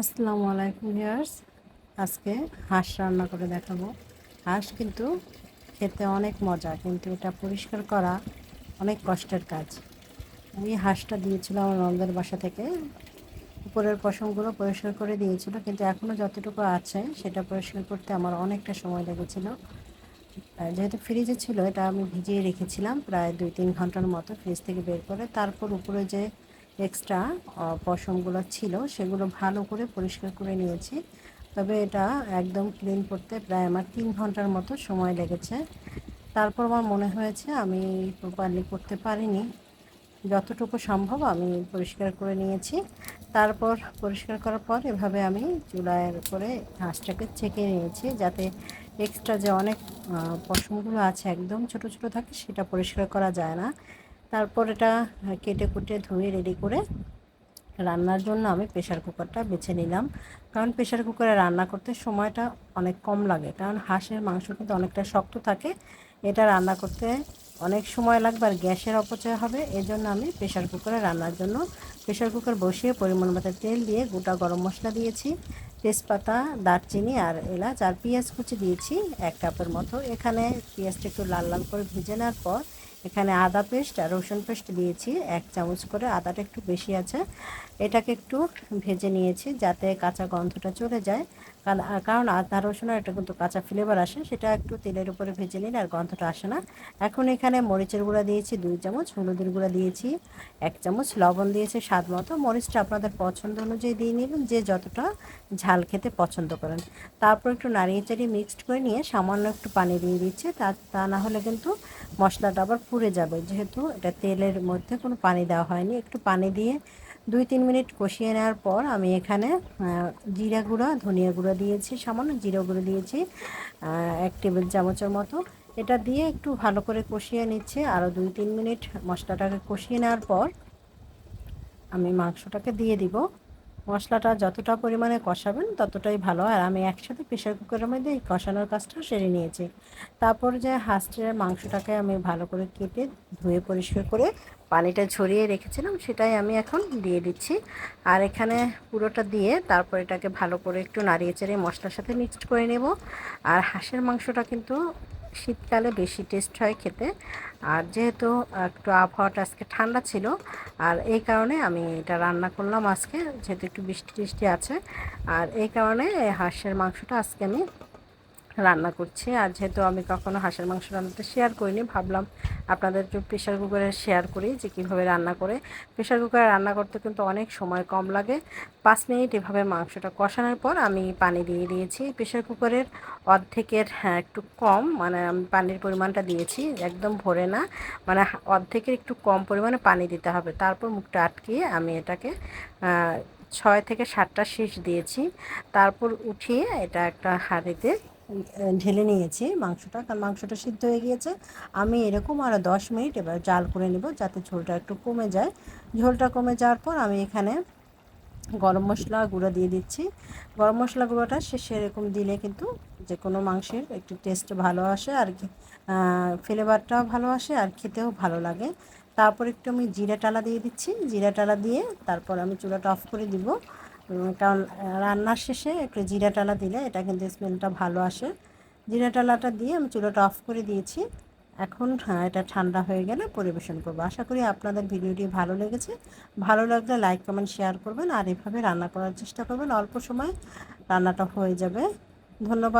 আসসালামু আলাইকুম ভিউয়ার্স। আজকে হাঁস রান্না করে দেখাবো। হাঁস কিন্তু খেতে অনেক মজা, কিন্তু এটা পরিষ্কার করা অনেক কষ্টের কাজ। আমি হাঁসটা দিয়েছিলাম আমার নন্দের বাসা থেকে। উপরের পশমগুলো পরিষ্কার করে দিয়েছিল, কিন্তু এখনও যতটুকু আছে সেটা পরিষ্কার করতে আমার অনেকটা সময় লেগেছিল। যেহেতু ফ্রিজে ছিল, এটা আমি ভিজিয়ে রেখেছিলাম প্রায় দুই তিন ঘণ্টার মতো ফ্রিজ থেকে বের করে। তারপর উপরে যে এক্সট্রা পশমগুলো ছিল, সেগুলো ভালো করে পরিষ্কার করে নিয়েছি। তবে এটা একদম ক্লিন করতে প্রায় আমার তিন ঘণ্টার মতো সময় লেগেছে। তারপর আমার মনে হয়েছে, আমি প্রপারলি করতে পারিনি। যতটুকু সম্ভব আমি পরিষ্কার করে নিয়েছি। তারপর পরিষ্কার করার পর এভাবে আমি চুলার করে হাঁসটাকে ছেঁকে নিয়েছি, যাতে এক্সট্রা যে অনেক পশমগুলো আছে, একদম ছোট ছোট থাকে, সেটা পরিষ্কার করা যায় না। তারপর এটা কেটে কুটে ধুয়ে রেডি করে রান্নার জন্য আমি প্রেশার কুকারটা বেছে নিলাম। কারণ প্রেশার কুকারে রান্না করতে সময়টা অনেক কম লাগে। কারণ হাঁসের মাংস কিন্তু অনেকটা শক্ত থাকে। এটা রান্না করতে অনেক সময় লাগবে আর গ্যাসের অপচয় হবে। এজন্য আমি প্রেশার কুকারে রান্নার জন্য প্রেশার কুকার বসিয়ে পরিমাণ মতো তেল দিয়ে গোটা গরম মশলা দিয়েছি। তেজপাতা, দারচিনি আর এলাচ আর পেঁয়াজ কুচি দিয়েছি এক কাপের মতো। এখানে পেঁয়াজটা একটু লাল লাল করে ভেজে নেওয়ার পর এখানে আদা পেস্ট আর রসুন পেস্ট দিয়েছি। এক চামচ করে আদাটা একটু বেশি আছে। এটাকে একটু ভেজে নিয়েছি যাতে কাঁচা গন্ধটা চলে যায়। কারণ আদা রসুনের একটা কিন্তু কাঁচা ফ্লেভার আসে, সেটা একটু তেলের উপরে ভেজে নিলে আর গন্ধটা আসে না। এখন এখানে মরিচের গুঁড়া দিয়েছি, দুই চামচ হলুদের গুঁড়া দিয়েছি, এক চামচ লবণ দিয়েছি স্বাদ মতো। মরিচটা আপনাদের পছন্দ অনুযায়ী দিয়ে নেবেন, যে যতটা ঝাল খেতে পছন্দ করেন। তারপর একটু নাড়িয়ে চাড়িয়ে মিক্সড করে নিয়ে সামান্য একটু পানি দিয়ে দিচ্ছে, তা তা না হলে কিন্তু মশলাটা আবার পুড়ে যাবে। যেহেতু এটা তেলের মধ্যে কোনো পানি দেওয়া হয়নি, একটু পানি দিয়ে দুই তিন মিনিট কষিয়ে নেওয়ার পর আমি এখানে জিরা গুঁড়া, ধনিয়া গুঁড়া দিয়েছি, সামান্য জিরা গুঁড়ো দিয়েছি এক টেবিল চামচের মতো। এটা দিয়ে একটু ভালো করে কষিয়ে নিচ্ছে। আরও দুই তিন মিনিট মশলাটাকে কষিয়ে নেওয়ার পর আমি মাংসটাকে দিয়ে দিব। মশলাটা যতটা পরিমাণে কষাবেন ততটাই ভালো। আর আমি একসাথে প্রেশার কুকারের মধ্যে এই কষানোর কাজটা সেরে নিয়েছি। তারপর যে হাঁসের মাংসটাকে আমি ভালো করে কেটে ধুয়ে পরিষ্কার করে পানিটা ছড়িয়ে রেখেছিলাম, সেটাই আমি এখন দিয়ে দিচ্ছি। আর এখানে পুরোটা দিয়ে তারপর এটাকে ভালো করে একটু নাড়িয়ে চেড়ে মশলার সাথে মিক্সড করে নেব। আর হাঁসের মাংসটা কিন্তু শীতকালে বেশি টেস্ট হয় খেতে। আর যেহেতু একটু আবহাওয়াটা আজকে ঠান্ডা ছিল, আর এই কারণে আমি এটা রান্না করলাম আজকে, যেহেতু একটু বৃষ্টি টিষ্টি আছে। আর এই কারণে হাঁসের মাংসটা আজকে আমি রান্না করছি। আর যেহেতু আমি কখনো হাঁসের মাংস রান্নাতে শেয়ার করিনি ভাবলাম আপনাদের প্রেশার কুকারে শেয়ার করি যে কীভাবে রান্না করে। প্রেশার কুকারে রান্না করতে কিন্তু অনেক সময় কম লাগে। পাঁচ মিনিট এভাবে মাংসটা কষানোর পর আমি পানি দিয়ে দিয়েছি। প্রেশার কুকারের অর্ধেকের হ্যাঁ, একটু কম মানে আমি পানির পরিমাণটা দিয়েছি একদম ভরে না। মানে অর্ধেকের একটু কম পরিমাণে পানি দিতে হবে। তারপর মুখটা আটকিয়ে আমি এটাকে ছয় থেকে সাতটা শীষ দিয়েছি। তারপর উঠিয়ে এটা একটা হাঁড়িতে ঢেলে নিয়েছি মাংসটা, কারণ মাংসটা সিদ্ধ হয়ে গিয়েছে। আমি এরকম আরও দশ মিনিট এবার জাল করে নেব যাতে ঝোলটা একটু কমে যায়। ঝোলটা কমে যাওয়ার পর আমি এখানে গরম মশলা গুঁড়ো দিয়ে দিচ্ছি। গরম মশলা গুঁড়োটা সে সেরকম দিলে কিন্তু যে কোনো মাংসের একটু টেস্ট ভালো আসে আর ফ্লেভারটাও ভালো আসে আর খেতেও ভালো লাগে। তারপর একটু আমি জিরা টালা দিয়ে দিচ্ছি। জিরা টালা দিয়ে তারপর আমি চুলাটা অফ করে দিব। কারণ রান্নার শেষে একটু জিরা টালা দিলে এটা কিন্তু স্মেলটা ভালো আসে। জিরা টালাটা দিয়ে আমি চুলাটা অফ করে দিয়েছি। এখন হ্যাঁ, এটা ঠান্ডা হয়ে গেলে পরিবেশন করব। আশা করি আপনাদের ভিডিওটি ভালো লেগেছে। ভালো লাগলে লাইক কমেন্ট শেয়ার করবেন। আর এভাবে রান্না করার চেষ্টা করবেন। অল্প সময় রান্নাটা হয়ে যাবে। ধন্যবাদ।